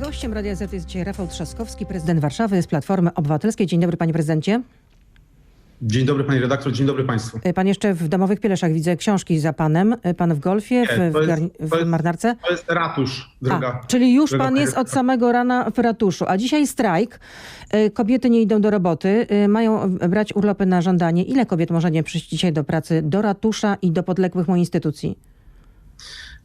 Gościem Radia Z jest dzisiaj Rafał Trzaskowski, prezydent Warszawy z Platformy Obywatelskiej. Dzień dobry, panie prezydencie. Dzień dobry pani redaktor, dzień dobry państwu. Pan jeszcze w domowych pieleszach widzę książki za panem. Pan w golfie, w, Nie, to w, jest- garni- w to jest- marynarce. To jest ratusz, droga. A, czyli już droga pan jest od redaktor. samego rana w ratuszu. A dzisiaj strajk. Y, Kobiety nie idą do roboty, mają brać urlopy na żądanie. Ile kobiet może nie przyjść dzisiaj do pracy, do ratusza i do podległych mu instytucji?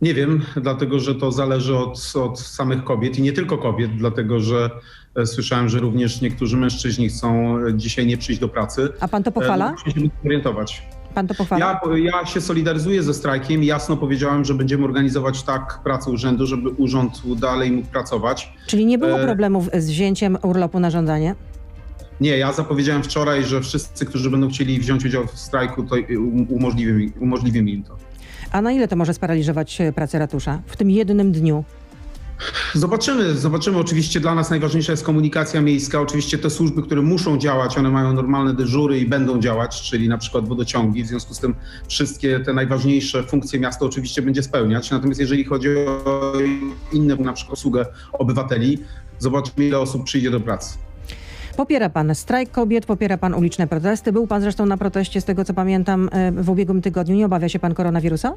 Nie wiem, dlatego że to zależy od, od samych kobiet i nie tylko kobiet, dlatego że e, słyszałem, że również niektórzy mężczyźni chcą e, dzisiaj nie przyjść do pracy. A pan to E, pochwala? Musimy się orientować. Pan to pochwala? Ja, ja się solidaryzuję ze strajkiem jasno powiedziałem, że będziemy organizować tak pracę urzędu, żeby urząd dalej mógł pracować. Czyli nie było problemów z wzięciem urlopu na żądanie? Nie, ja zapowiedziałem wczoraj, że wszyscy, którzy będą chcieli wziąć udział w strajku, to um- umożliwimy, umożliwimy im to. A na ile to może sparaliżować e, pracę ratusza? W tym jednym dniu? Zobaczymy, zobaczymy. Oczywiście dla nas najważniejsza jest komunikacja miejska. Oczywiście te służby, które muszą działać, one mają normalne dyżury i będą działać, czyli na przykład wodociągi. W związku z tym wszystkie te najważniejsze funkcje miasto oczywiście będzie spełniać. Natomiast jeżeli chodzi o inne, na przykład usługę obywateli, zobaczymy ile osób przyjdzie do pracy. Popiera pan strajk kobiet, popiera pan uliczne protesty. Był pan zresztą na proteście, z tego co pamiętam, e, w ubiegłym tygodniu. Nie obawia się pan koronawirusa?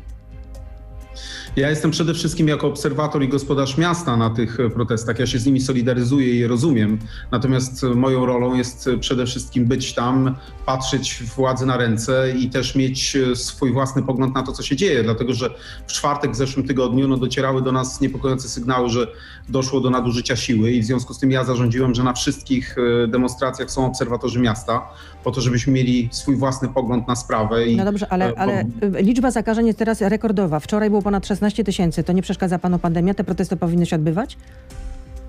Ja jestem przede wszystkim jako obserwator i gospodarz miasta na tych e, protestach. Ja się z nimi solidaryzuję i je rozumiem. Natomiast e, moją rolą jest e, przede wszystkim być tam, patrzeć władzy na ręce i też mieć swój własny pogląd na to, co się dzieje. Dlatego, że w czwartek w zeszłym tygodniu no, docierały do nas niepokojące sygnały, że doszło do nadużycia siły i w związku z tym ja zarządziłem, że na wszystkich demonstracjach są obserwatorzy miasta, po to, żebyśmy mieli swój własny pogląd na sprawę. I No dobrze, ale, ale liczba zakażeń jest teraz rekordowa. Wczoraj było ponad 16 tysięcy. To nie przeszkadza panu pandemia? Te protesty powinny się odbywać?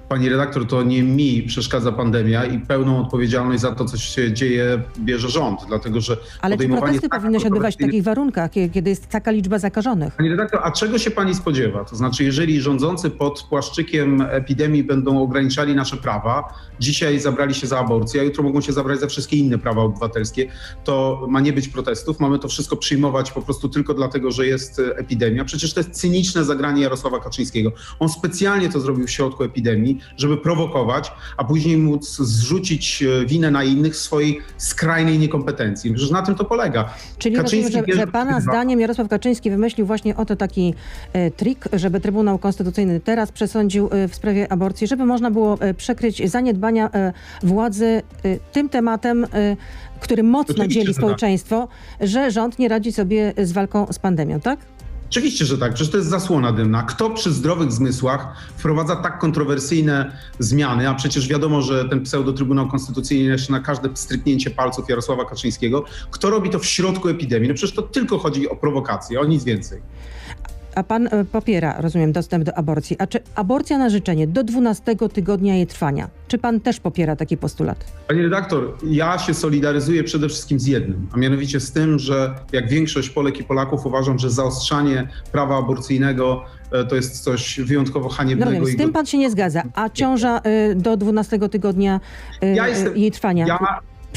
Pani redaktor, to nie mi przeszkadza pandemia i pełną odpowiedzialność za to, co się dzieje, bierze rząd, dlatego że Ale czy protesty tak powinny się odbywać w takich warunkach, kie- kiedy jest taka liczba zakażonych? Pani redaktor, a czego się pani spodziewa? To znaczy, jeżeli rządzący pod płaszczykiem epidemii będą ograniczali nasze prawa, dzisiaj zabrali się za aborcję, a jutro mogą się zabrać za wszystkie inne prawa obywatelskie, to ma nie być protestów, mamy to wszystko przyjmować po prostu tylko dlatego, że jest e, epidemia. Przecież to jest cyniczne zagranie Jarosława Kaczyńskiego. On specjalnie to zrobił w środku epidemii, żeby prowokować, a później móc zrzucić e, winę na innych swojej skrajnej niekompetencji. Przecież na tym to polega. Czyli Kaczyński rozumiem, że, że pana zdaniem Jarosław Kaczyński wymyślił właśnie oto taki e, trik, żeby Trybunał Konstytucyjny teraz przesądził e, w sprawie aborcji, żeby można było przekryć zaniedbania władzy tym tematem, który mocno dzieli tak. społeczeństwo, że rząd nie radzi sobie z walką z pandemią, tak? Oczywiście, że tak. Przecież to jest zasłona dymna. Kto przy zdrowych zmysłach wprowadza tak kontrowersyjne zmiany, a przecież wiadomo, że ten pseudo-Trybunał Konstytucyjny jeszcze na każde stryknięcie palców Jarosława Kaczyńskiego, kto robi to w środku epidemii? No przecież to tylko chodzi o prowokację, o nic więcej. A pan e, popiera, rozumiem, dostęp do aborcji. A czy aborcja na życzenie do 12 tygodnia jej trwania? Czy pan też popiera taki postulat? Pani redaktor, ja się solidaryzuję przede wszystkim z jednym, a mianowicie z tym, że jak większość Polek i Polaków uważam, że zaostrzanie prawa aborcyjnego e, to jest coś wyjątkowo No haniebnego. rozumiem, z i tym pan się nie zgadza. A ciąża e, do 12 tygodnia Ja jestem- jej trwania? Ja,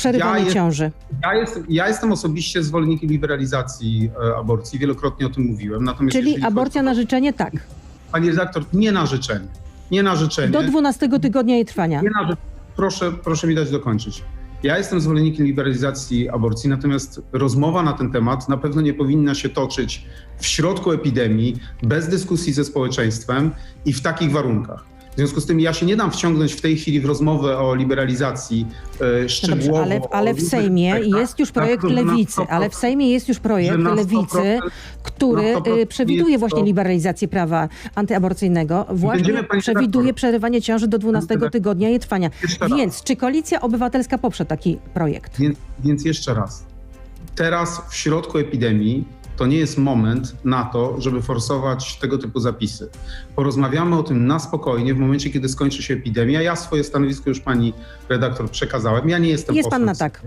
Przerywanie ja jest- ciąży. Ja jestem, ja jestem osobiście zwolennikiem liberalizacji e, aborcji, wielokrotnie o tym mówiłem. Natomiast Czyli aborcja chodzi na życzenie tak. Pani redaktor, nie na życzenie. Nie na życzenie. Do 12 tygodnia jej trwania. Nie na proszę, proszę mi dać dokończyć. Ja jestem zwolennikiem liberalizacji aborcji, natomiast rozmowa na ten temat na pewno nie powinna się toczyć w środku epidemii, bez dyskusji ze społeczeństwem i w takich warunkach. W związku z tym ja się nie dam wciągnąć w tej chwili w rozmowę o liberalizacji e, No szczegółowo. dobrze, ale, ale w różnych Sejmie jest już projekt na lewicy, 100% ale w Sejmie jest już projekt że na 100% lewicy, który na 100% przewiduje właśnie to- liberalizację prawa antyaborcyjnego. Właśnie przewiduje przerywanie ciąży do 12 redaktor- tygodnia jej trwania. Więc czy Koalicja Obywatelska poprze taki projekt? Więc, więc jeszcze raz. Teraz w środku epidemii to nie jest moment na to, żeby forsować tego typu zapisy. Porozmawiamy o tym na spokojnie w momencie, kiedy skończy się epidemia. Ja swoje stanowisko już pani redaktor przekazałem. Ja nie jestem Jest pan posłem na w tak.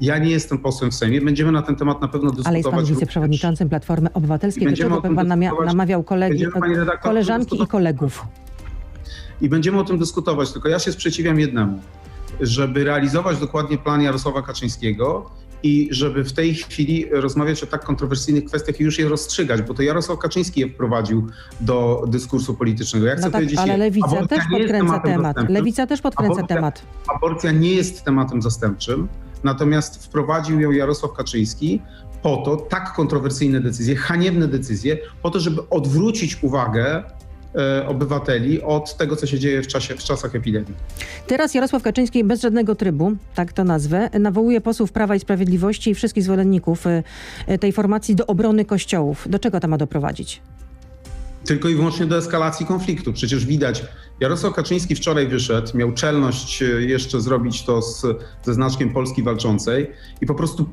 Ja nie jestem posłem w Sejmie. Będziemy na ten temat na pewno dyskutować. Ale jest pan wiceprzewodniczącym Platformy Obywatelskiej. Do Będziemy czego pan namawiał kolegi, koleżanki i kolegów? I będziemy o tym dyskutować. Tylko ja się sprzeciwiam jednemu, żeby realizować dokładnie plan Jarosława Kaczyńskiego i żeby w tej chwili rozmawiać o tak kontrowersyjnych kwestiach i już je rozstrzygać, bo to Jarosław Kaczyński je wprowadził do dyskursu politycznego. Ja chcę No tak, powiedzieć, ale lewica też podkręca temat. Lewica też podkręca Aborcja- temat. Aborcja nie jest tematem zastępczym, natomiast wprowadził ją Jarosław Kaczyński po to, tak kontrowersyjne decyzje, haniebne decyzje, po to, żeby odwrócić uwagę obywateli od tego, co się dzieje w, czasie, w czasach epidemii. Teraz Jarosław Kaczyński bez żadnego trybu, tak to nazwę, nawołuje posłów Prawa i Sprawiedliwości i wszystkich zwolenników y, y, tej formacji do obrony kościołów. Do czego to ma doprowadzić? Tylko i wyłącznie do eskalacji konfliktu. Przecież widać, Jarosław Kaczyński wczoraj wyszedł, miał czelność e, jeszcze zrobić to z, ze znaczkiem Polski Walczącej i po prostu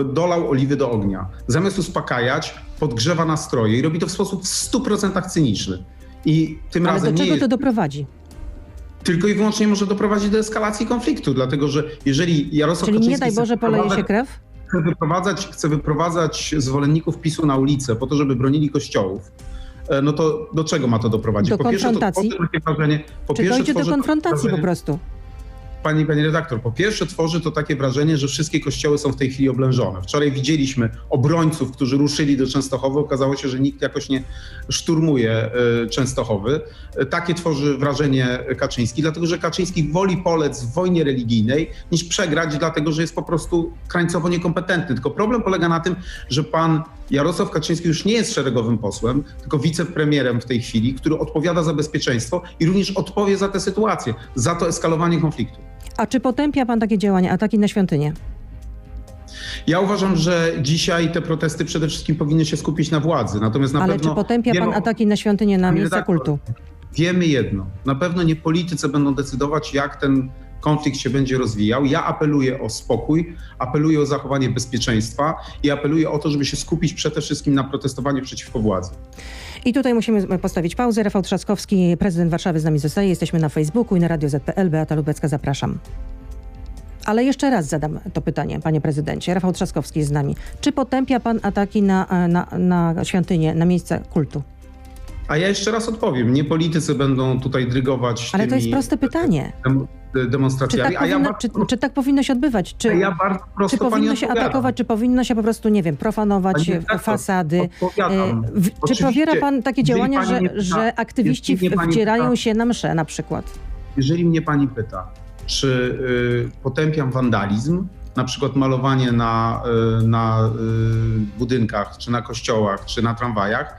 e, dolał oliwy do ognia. Zamiast uspokajać, podgrzewa nastroje i robi to w sposób w 100% cyniczny. I tym Ale razem do nie czego jest to doprowadzi? tylko i wyłącznie może doprowadzić do eskalacji konfliktu, dlatego że jeżeli Jarosław Czyli nie Kaczyński daj chce Boże poleje się wyprowadzać- krew? chce wyprowadzać, chce wyprowadzać zwolenników PiSu na ulicę po to, żeby bronili kościołów, e, no to do czego ma to doprowadzić? Do po pierwsze, to konfrontacji? takie wrażenie, po Czy pierwsze dojdzie do konfrontacji po prostu? Pani, pani redaktor, po pierwsze tworzy to takie wrażenie, że wszystkie kościoły są w tej chwili oblężone. Wczoraj widzieliśmy obrońców, którzy ruszyli do Częstochowy. Okazało się, że nikt jakoś nie szturmuje e, Częstochowy. E, Takie tworzy wrażenie Kaczyński, dlatego że Kaczyński woli polec w wojnie religijnej niż przegrać, dlatego że jest po prostu krańcowo niekompetentny. Tylko problem polega na tym, że pan Jarosław Kaczyński już nie jest szeregowym posłem, tylko wicepremierem w tej chwili, który odpowiada za bezpieczeństwo i również odpowie za tę sytuację, za to eskalowanie konfliktu. A czy potępia pan takie działania, ataki na świątynię? Ja uważam, że dzisiaj te protesty przede wszystkim powinny się skupić na władzy. Natomiast na Ale pewno czy potępia wielu- pan ataki na świątynię, na miejsca kultu? Wiemy jedno. Na pewno nie politycy będą decydować, jak ten konflikt się będzie rozwijał. Ja apeluję o spokój, apeluję o zachowanie bezpieczeństwa i apeluję o to, żeby się skupić przede wszystkim na protestowaniu przeciwko władzy. I tutaj musimy postawić pauzę. Rafał Trzaskowski, prezydent Warszawy z nami zostaje. Jesteśmy na Facebooku i na Radio ZPL. Beata Lubecka, zapraszam. Ale jeszcze raz zadam to pytanie, panie prezydencie. Rafał Trzaskowski jest z nami. Czy potępia pan ataki na, na, na świątynię, na miejsca kultu? A ja jeszcze raz odpowiem. Nie politycy będą tutaj drygować Ale to tymi jest proste pytanie. Dem- Czy demonstracjami. tak, ja powinno, bardzo czy, czy tak powinno się odbywać? Czy, ja czy powinno się atakować, czy powinno się po prostu, nie wiem, profanować redaktor, fasady? E, w- Czy Oczywiście, powiera pan takie działania, że, pyta- że aktywiści wdzierają pyta- się na msze na przykład? Jeżeli mnie pani pyta, czy y, potępiam wandalizm, na przykład malowanie na, y, na y, budynkach, czy na kościołach, czy na tramwajach,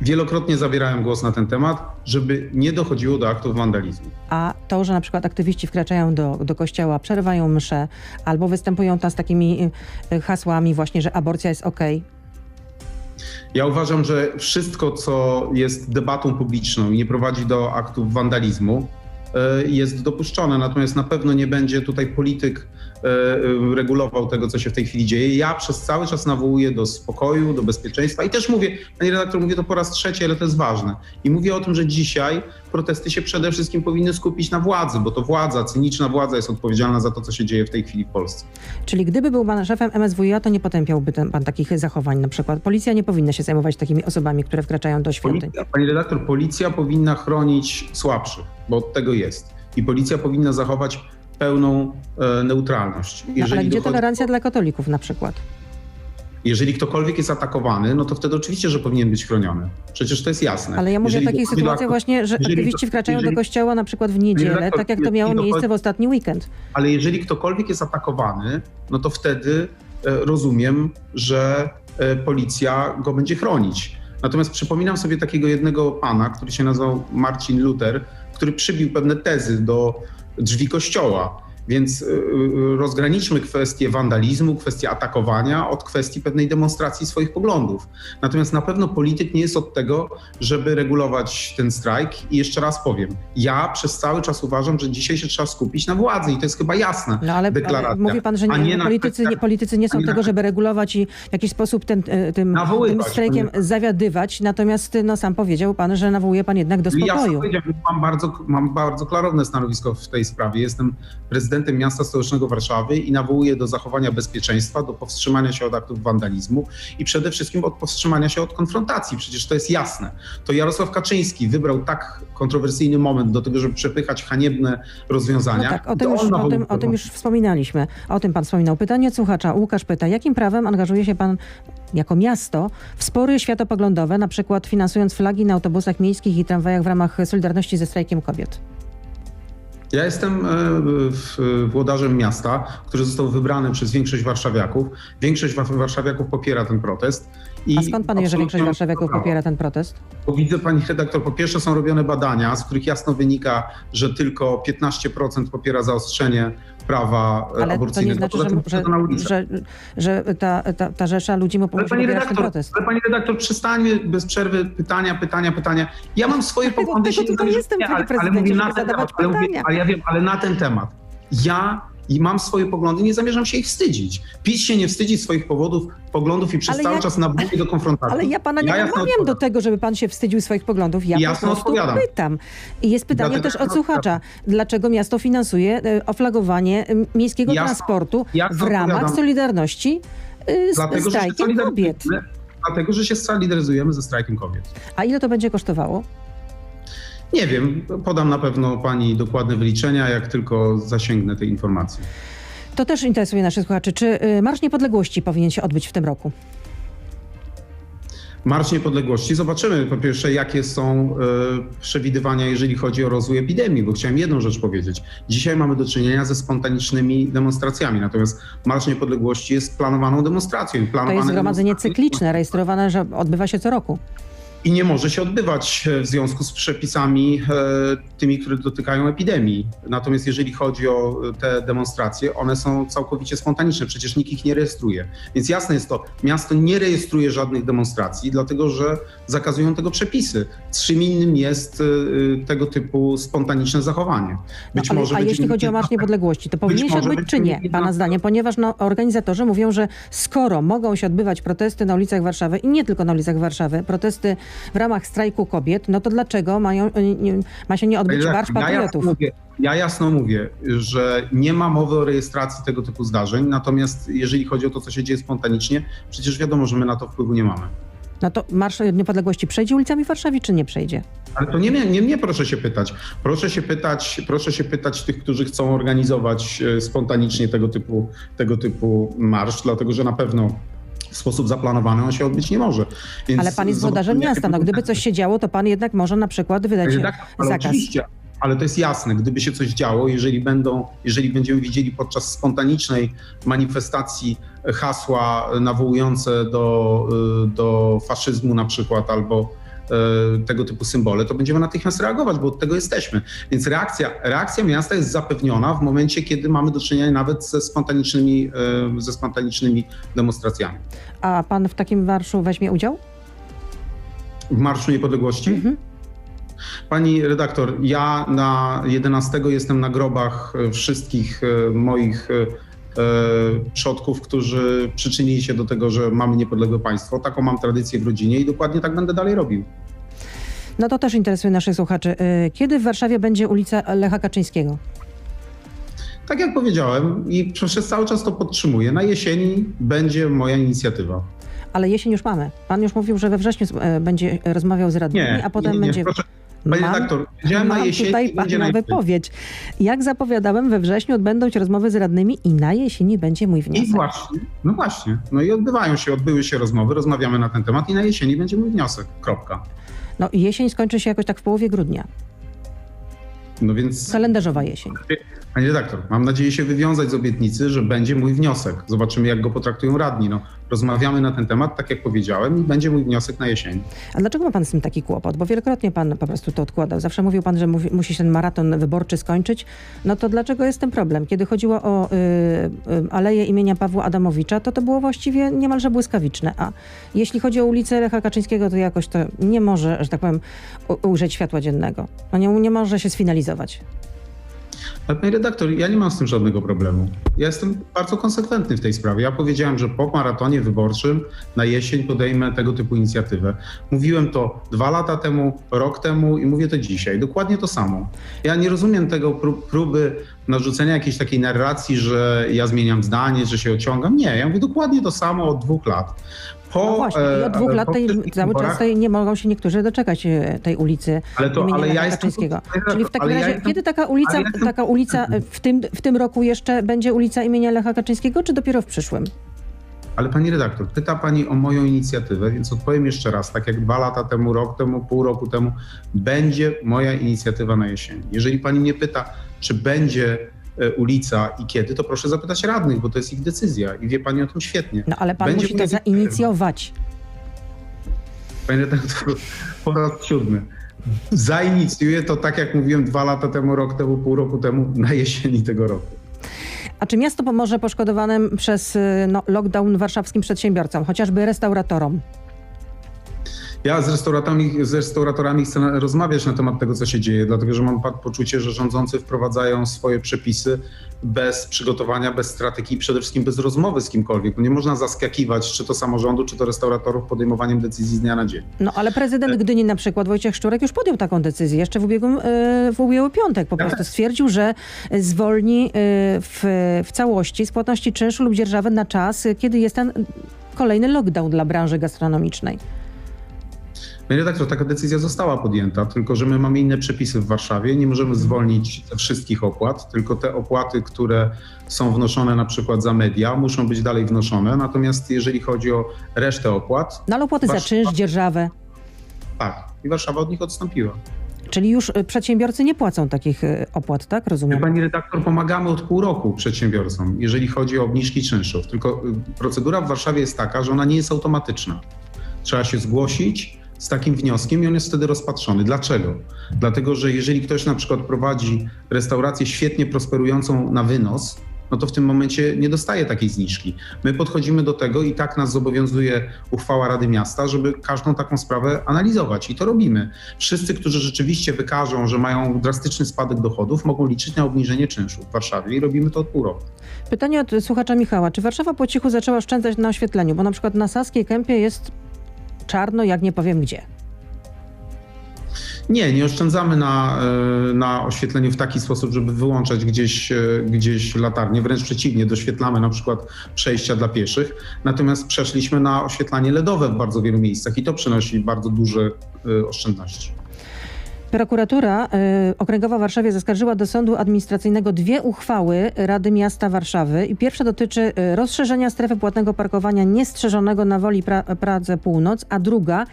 wielokrotnie zabierałem głos na ten temat, żeby nie dochodziło do aktów wandalizmu. A to, że na przykład aktywiści wkraczają do, do kościoła, przerywają msze albo występują tam z takimi y, y, hasłami właśnie, że aborcja jest okej. Ja uważam, że wszystko, co jest debatą publiczną i nie prowadzi do aktów wandalizmu, y, jest dopuszczone. Natomiast na pewno nie będzie tutaj polityk regulował tego, co się w tej chwili dzieje. Ja przez cały czas nawołuję do spokoju, do bezpieczeństwa i też mówię, panie redaktor, mówię to po raz trzeci, ale to jest ważne. I mówię o tym, że dzisiaj protesty się przede wszystkim powinny skupić na władzy, bo to władza, cyniczna władza jest odpowiedzialna za to, co się dzieje w tej chwili w Polsce. Czyli gdyby był pan szefem MSWiA, to nie potępiałby ten, pan takich zachowań na przykład. Policja nie powinna się zajmować takimi osobami, które wkraczają do świątyń. Policja, pani redaktor, policja powinna chronić słabszych, bo od tego jest. I policja powinna zachować pełną e, neutralność. No, ale gdzie dochodzi- tolerancja dla katolików na przykład? Jeżeli ktokolwiek jest atakowany, no to wtedy oczywiście, że powinien być chroniony. Przecież to jest jasne. Ale ja mówię Jeżeli o takiej dochodzi do sytuacji aktu- właśnie, że jeżeli aktywiści wkraczają jeżeli- do kościoła na przykład w niedzielę, tak jak to miało miejsce w ostatni weekend. Ale jeżeli ktokolwiek jest atakowany, no to wtedy e, rozumiem, że e, policja go będzie chronić. Natomiast przypominam sobie takiego jednego pana, który się nazywał Marcin Luther, który przybił pewne tezy do drzwi kościoła. Więc y, y, rozgraniczmy kwestię wandalizmu, kwestię atakowania od kwestii pewnej demonstracji swoich poglądów. Natomiast na pewno polityk nie jest od tego, żeby regulować ten strajk. I jeszcze raz powiem, ja przez cały czas uważam, że dzisiaj się trzeba skupić na władzy i to jest chyba jasne. No ale, ale deklaracja, mówi pan, że nie, nie na politycy, nie, kwestiach- politycy nie są nie tego, na- żeby regulować i w jakiś sposób ten, e, tym, tym strajkiem panie- zawiadywać. Natomiast no, sam powiedział pan, że nawołuje pan jednak do Ja sam spokoju. mam bardzo, mam bardzo klarowne stanowisko w tej sprawie. Jestem prezydentem prezydentem miasta stołecznego Warszawy i nawołuje do zachowania bezpieczeństwa, do powstrzymania się od aktów wandalizmu i przede wszystkim od powstrzymania się od konfrontacji. Przecież to jest jasne. To Jarosław Kaczyński wybrał tak kontrowersyjny moment do tego, żeby przepychać haniebne rozwiązania. No tak, o tym, już, o, tym, o tym już wspominaliśmy. O tym pan wspominał. Pytanie słuchacza. Łukasz pyta, jakim prawem angażuje się pan jako miasto w spory światopoglądowe, na przykład finansując flagi na autobusach miejskich i tramwajach w ramach Solidarności ze strajkiem kobiet? Ja jestem e, włodarzem miasta, który został wybrany przez większość warszawiaków. Większość wa- warszawiaków popiera ten protest. I A skąd pan wie, że większość warszawiaków popiera ten protest? Bo widzę, pani redaktor, po pierwsze są robione badania, z których jasno wynika, że tylko 15% popiera zaostrzenie prawa e, Ale to nie aborcyjnego. znaczy, że, że, że, ta, ta, ta rzesza ludzi mu pani, popierać ten protest. ale pani redaktor, przestańmy bez przerwy pytania, pytania, pytania. Ja mam swoje poglądy. dlatego się nie jestem, ale, ale mówię na ten temat, ale, mówię, ale ja wiem, ale na ten temat. Ja i mam swoje poglądy, nie zamierzam się ich wstydzić. PiS się nie wstydzi swoich powodów, poglądów i przez Ale cały ja- czas nawołuje do konfrontacji. Ale ja pana nie jasno namawiam do tego, żeby pan się wstydził swoich poglądów. Ja Jasno po prostu odpowiadam. pytam. I jest pytanie Dlatego też od słuchacza. Dlaczego miasto finansuje e, oflagowanie miejskiego Jasno- transportu jasno w ramach odpowiadam. Solidarności e, z Dlatego, strajkiem kobiet? Dlatego, że się solidaryzujemy ze strajkiem kobiet. A ile to będzie kosztowało? Nie wiem, podam na pewno pani dokładne wyliczenia, jak tylko zasięgnę tej informacji. To też interesuje naszych słuchaczy. Czy e, Marsz Niepodległości powinien się odbyć w tym roku? Marsz Niepodległości. Zobaczymy po pierwsze, jakie są e, przewidywania, jeżeli chodzi o rozwój epidemii, bo chciałem jedną rzecz powiedzieć. Dzisiaj mamy do czynienia ze spontanicznymi demonstracjami, natomiast Marsz Niepodległości jest planowaną demonstracją. To planowane jest zgromadzenie cykliczne, rejestrowane, że odbywa się co roku. I nie może się odbywać e, w związku z przepisami e, tymi, które dotykają epidemii. Natomiast jeżeli chodzi o e, te demonstracje, one są całkowicie spontaniczne, przecież nikt ich nie rejestruje. Więc jasne jest to, miasto nie rejestruje żadnych demonstracji, dlatego że zakazują tego przepisy. Czym innym jest tego typu spontaniczne zachowanie. No, Być ale, może a jeśli chodzi o Marsz Niepodległości, to powinien się odbyć czy nie, Pana na- zdaniem? Ponieważ no, organizatorzy mówią, że skoro mogą się odbywać protesty na ulicach Warszawy i nie tylko na ulicach Warszawy, protesty w ramach strajku kobiet, no to dlaczego mają, nie- nie, ma się nie odbyć Marsz redaktor, ja jasno, Patriotów? mówię, ja jasno mówię, że nie ma mowy o rejestracji tego typu zdarzeń, natomiast jeżeli chodzi o to, co się dzieje spontanicznie, przecież wiadomo, że my na to wpływu nie mamy. No to Marsz Niepodległości przejdzie ulicami Warszawy, czy nie przejdzie? Ale to nie nie mnie proszę się pytać. Proszę się pytać, proszę się pytać tych, którzy chcą organizować e, spontanicznie tego typu, tego typu marsz, dlatego że na pewno w sposób zaplanowany on się odbyć nie może. Więc Ale pan jest włodarzem miasta, no gdyby coś się działo, to pan jednak może na przykład wydać redaktor, ale zakaz. Oczywiście, ale to jest jasne, gdyby się coś działo, jeżeli będą, jeżeli będziemy widzieli podczas spontanicznej manifestacji hasła nawołujące do, y, do faszyzmu na przykład albo tego typu symbole, to będziemy natychmiast reagować, bo od tego jesteśmy. Więc reakcja, reakcja miasta jest zapewniona w momencie, kiedy mamy do czynienia nawet ze spontanicznymi, y, ze spontanicznymi demonstracjami. A pan w takim marszu weźmie udział? W Marszu Niepodległości Mhm. Pani redaktor, ja na 11 jestem na grobach e, wszystkich e, moich e, e, przodków, którzy przyczynili się do tego, że mamy niepodległe państwo. Taką mam tradycję w rodzinie i dokładnie tak będę dalej robił. No to też interesuje naszych słuchaczy. Y, Kiedy w Warszawie będzie ulica Lecha Kaczyńskiego? Tak jak powiedziałem i przez cały czas to podtrzymuję, na jesieni będzie moja inicjatywa. Ale jesień już mamy. Pan już mówił, że we wrześniu e, będzie rozmawiał z radnymi, Nie, a potem nie, nie, będzie... Proszę, Panie Mam- redaktor, powiedziałem na Mam jesieni tutaj i pana wypowiedź. Jak zapowiadałem, we wrześniu odbędą się rozmowy z radnymi i na jesieni będzie mój I wniosek. właśnie, no właśnie, no i odbywają się, odbyły się rozmowy, rozmawiamy na ten temat i na jesieni będzie mój wniosek. Kropka. No jesień skończy się jakoś tak w połowie grudnia. No więc Kalendarzowa jesień. Panie redaktor, mam nadzieję się wywiązać z obietnicy, że będzie mój wniosek. Zobaczymy, jak go potraktują radni. No, rozmawiamy na ten temat, tak jak powiedziałem, i będzie mój wniosek na jesień. A dlaczego ma pan z tym taki kłopot? Bo wielokrotnie pan po prostu to odkładał. Zawsze mówił pan, że musi się ten maraton wyborczy skończyć. No to dlaczego jest ten problem? Kiedy chodziło o y, y, aleję imienia Pawła Adamowicza, to to było właściwie niemalże błyskawiczne. A jeśli chodzi o ulicę Lecha Kaczyńskiego, to jakoś to nie może, że tak powiem, ujrzeć światła dziennego. No nie, nie może się sfinalizować. Ale panie redaktor, ja nie mam z tym żadnego problemu. Ja jestem bardzo konsekwentny w tej sprawie. Ja powiedziałem, że po maratonie wyborczym na jesień podejmę tego typu inicjatywę. Mówiłem to dwa lata temu, rok temu i mówię to dzisiaj. Dokładnie to samo. Ja nie rozumiem tego pró- próby narzucenia jakiejś takiej narracji, że ja zmieniam zdanie, że się ociągam. Nie, ja mówię dokładnie to samo od dwóch lat. Po, no właśnie, i od dwóch e, lat po tej, cały czas tej nie mogą się niektórzy doczekać e, tej ulicy Ale to- imienia ale ja Lecha jestem- Kaczyńskiego. ale- Czyli w takim ale ja razie, jestem- kiedy taka ulica, ja jestem- taka ulica e, w tym, w tym roku jeszcze będzie ulica imienia Lecha Kaczyńskiego, czy dopiero w przyszłym? Ale pani redaktor, pyta pani o moją inicjatywę, więc odpowiem jeszcze raz. Tak jak dwa lata temu, rok temu, pół roku temu, będzie moja inicjatywa na jesieni. Jeżeli pani mnie pyta, czy będzie ulica i kiedy, to proszę zapytać radnych, bo to jest ich decyzja i wie pani o tym świetnie. No ale pan Będzie musi to moja zainicjować. Panie redaktor, po raz siódmy. Zainicjuję to, tak jak mówiłem dwa lata temu, rok temu, pół roku temu, na jesieni tego roku. A czy miasto pomoże poszkodowanym przez e, no, lockdown warszawskim przedsiębiorcom, chociażby restauratorom? Ja z restauratorami, z restauratorami chcę rozmawiać na temat tego, co się dzieje, dlatego że mam poczucie, że rządzący wprowadzają swoje przepisy bez przygotowania, bez strategii, przede wszystkim bez rozmowy z kimkolwiek. No nie można zaskakiwać, czy to samorządu, czy to restauratorów podejmowaniem decyzji z dnia na dzień. No ale prezydent Gdyni na przykład, Wojciech Szczurek, już podjął taką decyzję jeszcze w ubiegłym, e, w ubiegły piątek. Po prostu stwierdził, że zwolni e, w, w całości z płatności czynszu lub dzierżawy na czas, e, kiedy jest ten kolejny lockdown dla branży gastronomicznej. Panie redaktor, taka decyzja została podjęta, tylko że my mamy inne przepisy w Warszawie. Nie możemy zwolnić ze wszystkich opłat, tylko te opłaty, które są wnoszone na przykład za media, muszą być dalej wnoszone. Natomiast jeżeli chodzi o resztę opłat, No ale opłaty za Warszawa- czynsz, dzierżawę. tak. I Warszawa od nich odstąpiła. Czyli już e, przedsiębiorcy nie płacą takich e, opłat, tak? Rozumiem. Pani redaktor, pomagamy od pół roku przedsiębiorcom, jeżeli chodzi o obniżki czynszów. Tylko y, procedura w Warszawie jest taka, że ona nie jest automatyczna. Trzeba się zgłosić z takim wnioskiem i on jest wtedy rozpatrzony. Dlaczego? Dlatego, że jeżeli ktoś na przykład prowadzi restaurację świetnie prosperującą na wynos, no to w tym momencie nie dostaje takiej zniżki. My podchodzimy do tego i tak nas zobowiązuje uchwała Rady Miasta, żeby każdą taką sprawę analizować i to robimy. Wszyscy, którzy rzeczywiście wykażą, że mają drastyczny spadek dochodów, mogą liczyć na obniżenie czynszu w Warszawie i robimy to od pół roku. Pytanie od słuchacza Michała. Czy Warszawa po cichu zaczęła oszczędzać na oświetleniu? Bo na przykład na Saskiej Kępie jest czarno, jak nie powiem gdzie. Nie, nie oszczędzamy na, e, na oświetleniu w taki sposób, żeby wyłączać gdzieś, e, gdzieś latarnie. Wręcz przeciwnie, doświetlamy na przykład przejścia dla pieszych. Natomiast przeszliśmy na oświetlanie LEDowe w bardzo wielu miejscach i to przynosi bardzo duże e, oszczędności. Prokuratura y, Okręgowa w Warszawie zaskarżyła do sądu administracyjnego dwie uchwały Rady Miasta Warszawy. I pierwsza dotyczy y, rozszerzenia strefy płatnego parkowania niestrzeżonego na Woli pra- Pradze Północ, a druga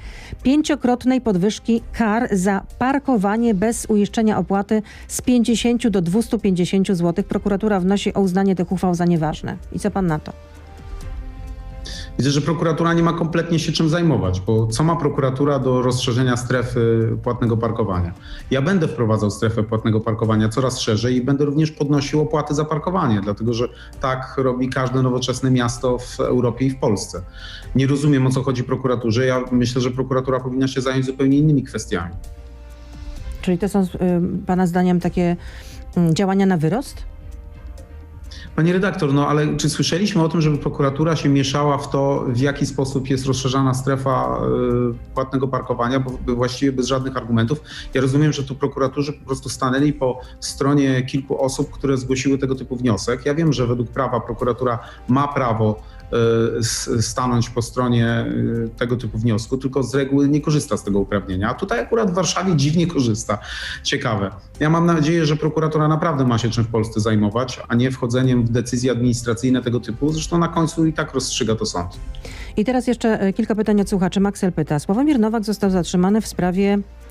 pięciokrotnej podwyżki kar za parkowanie bez uiszczenia opłaty z 50 do 250 zł. Prokuratura wnosi o uznanie tych uchwał za nieważne. I co pan na to? Widzę, że prokuratura nie ma kompletnie się czym zajmować, bo co ma prokuratura do rozszerzenia strefy płatnego parkowania? Ja będę wprowadzał strefę płatnego parkowania coraz szerzej i będę również podnosił opłaty za parkowanie, dlatego że tak robi każde nowoczesne miasto w Europie i w Polsce. Nie rozumiem o co chodzi prokuraturze. Ja myślę, że prokuratura powinna się zająć zupełnie innymi kwestiami. Czyli to są y, pana zdaniem takie y, działania na wyrost? Panie redaktor, no ale czy słyszeliśmy o tym, żeby prokuratura się mieszała w to, w jaki sposób jest rozszerzana strefa y, płatnego parkowania, bo właściwie bez żadnych argumentów? Ja rozumiem, że tu prokuratorzy po prostu stanęli po stronie kilku osób, które zgłosiły tego typu wniosek. Ja wiem, że według prawa prokuratura ma prawo stanąć po stronie y, tego typu wniosku, tylko z reguły nie korzysta z tego uprawnienia. A tutaj akurat w Warszawie dziwnie korzysta. Ciekawe. Ja mam nadzieję, że prokuratura naprawdę ma się czym w Polsce zajmować, a nie wchodzeniem w decyzje administracyjne tego typu. Zresztą na końcu i tak rozstrzyga to sąd. I teraz jeszcze e, kilka pytań od słuchaczy. Maxel pyta. Sławomir Nowak został zatrzymany w sprawie y,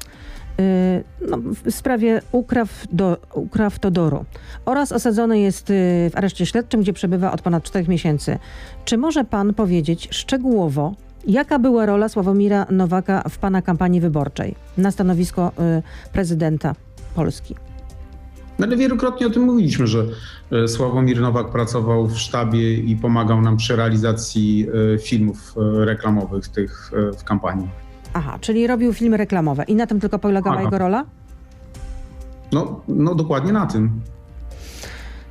no, w sprawie upraw, do, upraw Todoru oraz osadzony jest y, w areszcie śledczym, gdzie przebywa od ponad czterech miesięcy. Czy może pan powiedzieć szczegółowo, jaka była rola Sławomira Nowaka w pana kampanii wyborczej na stanowisko y, prezydenta Polski? No ale wielokrotnie o tym mówiliśmy, że e, Sławomir Nowak pracował w sztabie i pomagał nam przy realizacji e, filmów e, reklamowych tych w kampanii. Aha, czyli robił filmy reklamowe i na tym tylko polegała Aha. jego rola? No, no dokładnie na tym.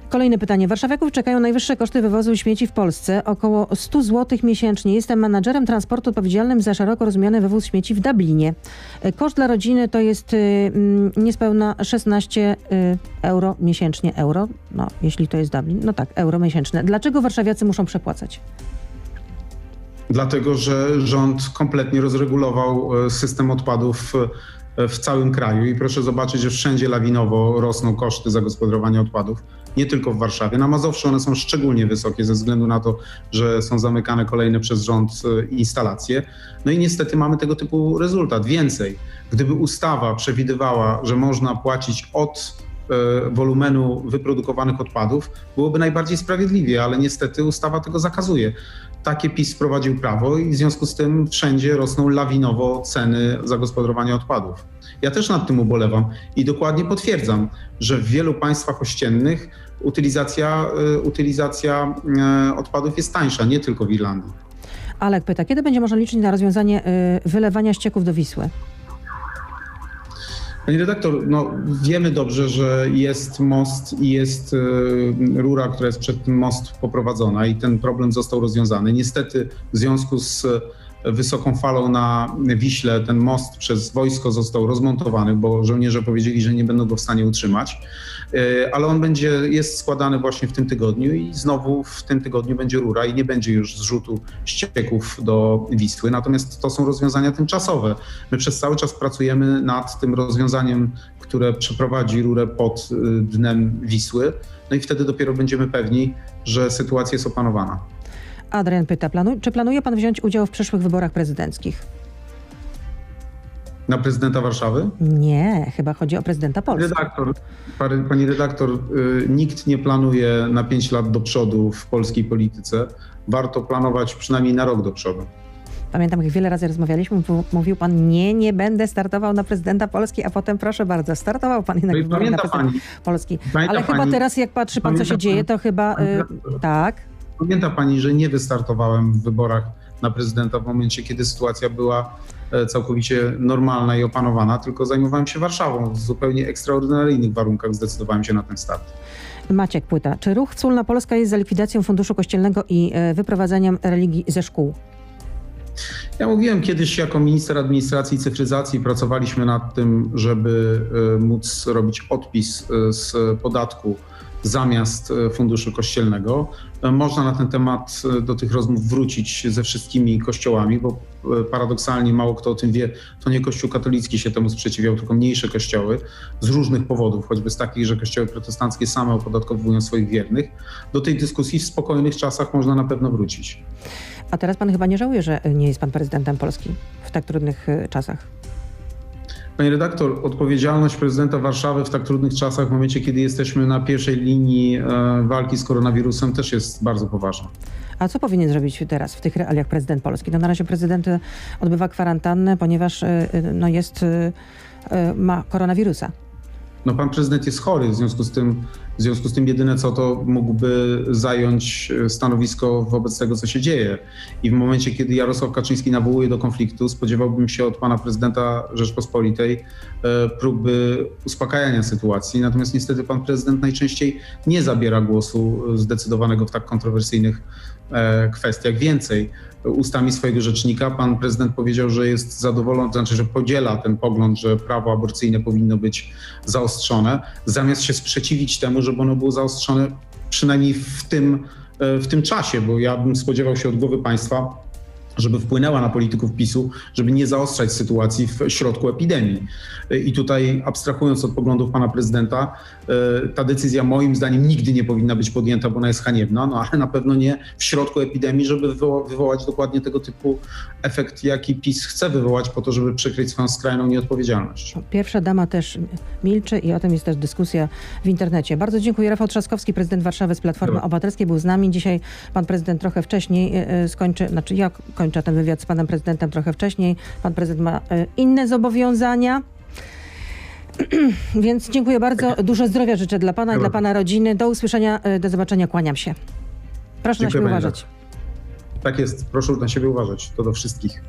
Kolejne pytanie. Warszawiaków czekają najwyższe koszty wywozu śmieci w Polsce, około 100 zł miesięcznie. Jestem menadżerem transportu odpowiedzialnym za szeroko rozumiany wywóz śmieci w Dublinie. E, Koszt dla rodziny to jest y, mm, niespełna 16 y, euro miesięcznie. Euro, no jeśli to jest Dublin, no tak, euro miesięczne. Dlaczego warszawiacy muszą przepłacać? Dlatego, że rząd kompletnie rozregulował e, system odpadów e, w całym kraju i proszę zobaczyć, że wszędzie lawinowo rosną koszty zagospodarowania odpadów. Nie tylko w Warszawie. Na Mazowszu one są szczególnie wysokie ze względu na to, że są zamykane kolejne przez rząd e, instalacje. No i niestety mamy tego typu rezultat. Więcej, gdyby ustawa przewidywała, że można płacić od wolumenu wyprodukowanych odpadów, byłoby najbardziej sprawiedliwie, ale niestety ustawa tego zakazuje. Takie PiS wprowadził prawo i w związku z tym wszędzie rosną lawinowo ceny zagospodarowania odpadów. Ja też nad tym ubolewam i dokładnie potwierdzam, że w wielu państwach ościennych utylizacja, e, utylizacja e, odpadów jest tańsza, nie tylko w Irlandii. Alek pyta, kiedy będzie można liczyć na rozwiązanie y, wylewania ścieków do Wisły? Pani redaktor, no wiemy dobrze, że jest most i jest e, rura, która jest przed tym most poprowadzona i ten problem został rozwiązany. Niestety w związku z wysoką falą na Wiśle ten most przez wojsko został rozmontowany, bo żołnierze powiedzieli, że nie będą go w stanie utrzymać. E, Ale on będzie, jest składany właśnie w tym tygodniu i znowu w tym tygodniu będzie rura i nie będzie już zrzutu ścieków do Wisły. Natomiast to są rozwiązania tymczasowe. My przez cały czas pracujemy nad tym rozwiązaniem, które przeprowadzi rurę pod y, dnem Wisły. No i wtedy dopiero będziemy pewni, że sytuacja jest opanowana. Adrian pyta, planu, czy planuje pan wziąć udział w przyszłych wyborach prezydenckich? Na prezydenta Warszawy? Nie, chyba chodzi o prezydenta Polski. Redaktor, pani redaktor, y, nikt nie planuje na 5 lat do przodu w polskiej polityce. Warto planować przynajmniej na rok do przodu. Pamiętam, jak wiele razy rozmawialiśmy, mówił- mówił pan, nie, nie będę startował na prezydenta Polski, a potem proszę bardzo, startował pan jednak No na prezydenta pani, Polski. Ale chyba pani- teraz, jak patrzy pan, co się dzieje, pani- to chyba y, tak. Pamięta pani, że nie wystartowałem w wyborach na prezydenta w momencie, kiedy sytuacja była e, całkowicie normalna i opanowana, tylko zajmowałem się Warszawą. W zupełnie ekstraordynaryjnych warunkach zdecydowałem się na ten start. Maciek płyta. Czy ruch Wspólna Polska jest za likwidacją Funduszu Kościelnego i e, wyprowadzaniem religii ze szkół? Ja mówiłem kiedyś jako minister administracji i cyfryzacji pracowaliśmy nad tym, żeby e, móc robić odpis z podatku zamiast e, funduszu kościelnego. E, Można na ten temat e, do tych rozmów wrócić ze wszystkimi kościołami, bo paradoksalnie mało kto o tym wie, to nie Kościół katolicki się temu sprzeciwiał, tylko mniejsze kościoły z różnych powodów, choćby z takich, że kościoły protestanckie same opodatkowują swoich wiernych. Do tej dyskusji w spokojnych czasach można na pewno wrócić. A teraz pan chyba nie żałuje, że nie jest pan prezydentem Polski w tak trudnych czasach. Panie redaktor, odpowiedzialność prezydenta Warszawy w tak trudnych czasach, w momencie kiedy jesteśmy na pierwszej linii e, walki z koronawirusem, też jest bardzo poważna. A co powinien zrobić teraz w tych realiach prezydent Polski? No na razie prezydent e, odbywa kwarantannę, ponieważ e, no jest, ma koronawirusa. No, pan prezydent jest chory, w związku z tym, w związku z tym jedyne co to mógłby zająć e, stanowisko wobec tego, co się dzieje. I w momencie, kiedy Jarosław Kaczyński nawołuje do konfliktu, spodziewałbym się od pana prezydenta Rzeczpospolitej e, próby uspokajania sytuacji. Natomiast niestety pan prezydent najczęściej nie zabiera głosu e, zdecydowanego w tak kontrowersyjnych kwestiach. Więcej, ustami swojego rzecznika pan prezydent powiedział, że jest zadowolony, to znaczy, że podziela ten pogląd, że prawo aborcyjne powinno być zaostrzone, zamiast się sprzeciwić temu, żeby ono było zaostrzone przynajmniej w tym, e, w tym czasie, bo ja bym spodziewał się od głowy państwa, żeby wpłynęła na polityków PiSu, żeby nie zaostrzać sytuacji w środku epidemii. I tutaj, abstrahując od poglądów pana prezydenta, e, ta decyzja moim zdaniem nigdy nie powinna być podjęta, bo ona jest haniebna, no ale na pewno nie w środku epidemii, żeby wywo- wywołać dokładnie tego typu efekt, jaki PiS chce wywołać po to, żeby przykryć swoją skrajną nieodpowiedzialność. Pierwsza dama też milczy i o tym jest też dyskusja w internecie. Bardzo dziękuję. Rafał Trzaskowski, prezydent Warszawy z Platformy Dobra. Obywatelskiej był z nami. Dzisiaj pan prezydent trochę wcześniej e, e, skończy, znaczy ja kończę ten wywiad z panem prezydentem trochę wcześniej. Pan prezydent ma e, inne zobowiązania. Więc dziękuję bardzo. Dużo zdrowia życzę dla pana i dla pana rodziny. Do usłyszenia, e, do zobaczenia. Kłaniam się. Proszę na Dziękuję, siebie pani uważać. Tak jest, proszę na siebie uważać, to do wszystkich.